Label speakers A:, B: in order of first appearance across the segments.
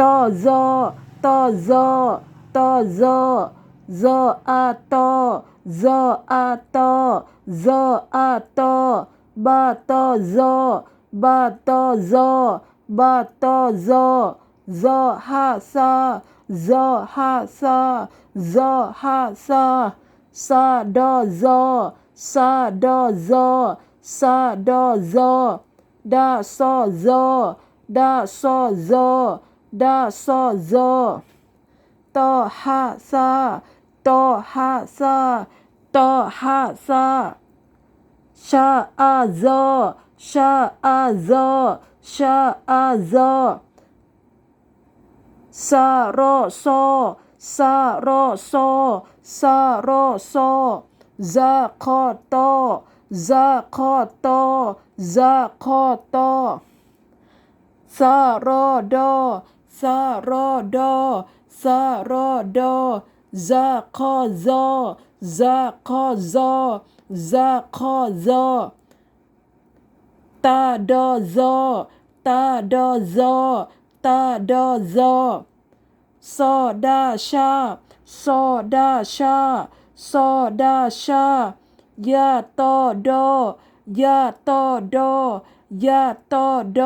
A: ตอซอตอซอตอซอซออาตอซออาตอซออาตอบาตอซอบาตอซอบาตอซอ ซอฮาซาซอฮาซาซอฮาซาซาดอซอซาดอซอซาดอซอดาซอซอดาซอซอดาซอซอตอฮาซาตอฮาซาตอฮาซาชาอาซอชาอาซอชาอาซอซาโรโซซาโรโซซาโรโซซาคอโตซาคอโตซาคอโตซาโรโด ซาโรโดซาโรโดซาคอโซซาคอโซซาคอโซตาโดโซตาโดโซตาโดโซโซดาชาโซดาชาโซดาชายาโตโดยาโตโดยาโตโด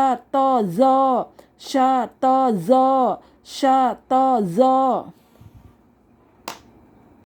A: าโตโซชาโตโซชาโตโซ